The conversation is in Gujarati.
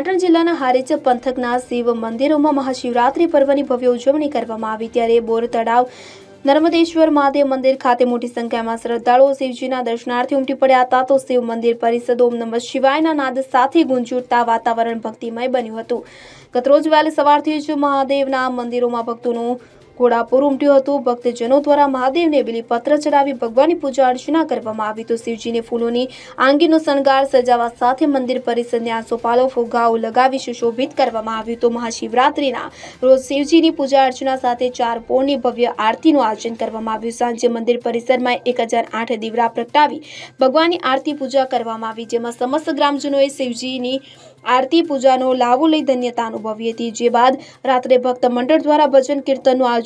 પાટણ જિલ્લાના હારીજ પંથકના શિવ મંદિરોમાં મહાશિવરાત્રિ પર્વની ભવ્ય ઉજવણી કરવામાં આવી. ત્યારે બોર તળાવ, નર્મદેશ્વર મહાદેવ મંદિર ખાતે મોટી સંખ્યામાં શ્રદ્ધાળુઓ શિવજીના દર્શનાર્થે ઉમટી પડ્યા હતા તો શિવ મંદિર પરિષદ ઓમ નમઃ શિવાયના નાદ સાથે ગુંજુરતા વાતાવરણ ભક્તિમય બન્યું હતું. ગતરોજ વહેલી સવારથી જ મહાદેવના મંદિરોમાં ભક્તોનું ઘોડાપુર ઉમટ્યું હતું. ભક્તજનો દ્વારા મહાદેવને બિલીપત્ર ચડાવી ભગવાનની પૂજા અર્ચના કરવામાં આવી તો શિવજીને ફૂલોની આંગીનો શણગાર સજાવવા સાથે મંદિર પરિસરને આસોપાલો ફુગાઓ લગાવી સુશોભિત કરવામાં આવ્યું તો મહાશિવરાત્રિના રોજ શિવજીની પૂજા અર્ચના સાથે ચાર પોળની ભવ્ય આરતીનું આયોજન કરવામાં આવ્યું. સાંજે મંદિર પરિસરમાં એક હજાર આઠ દીવડા પ્રગટાવી ભગવાનની આરતી પૂજા કરવામાં આવી, જેમાં સમસ્ત ગ્રામજનોએ શિવજીની આરતી પૂજાનો લાવો લઈ ધન્યતા અનુભવી હતી. જે બાદ રાત્રે ભક્ત મંડળ દ્વારા ભજન કીર્તનનું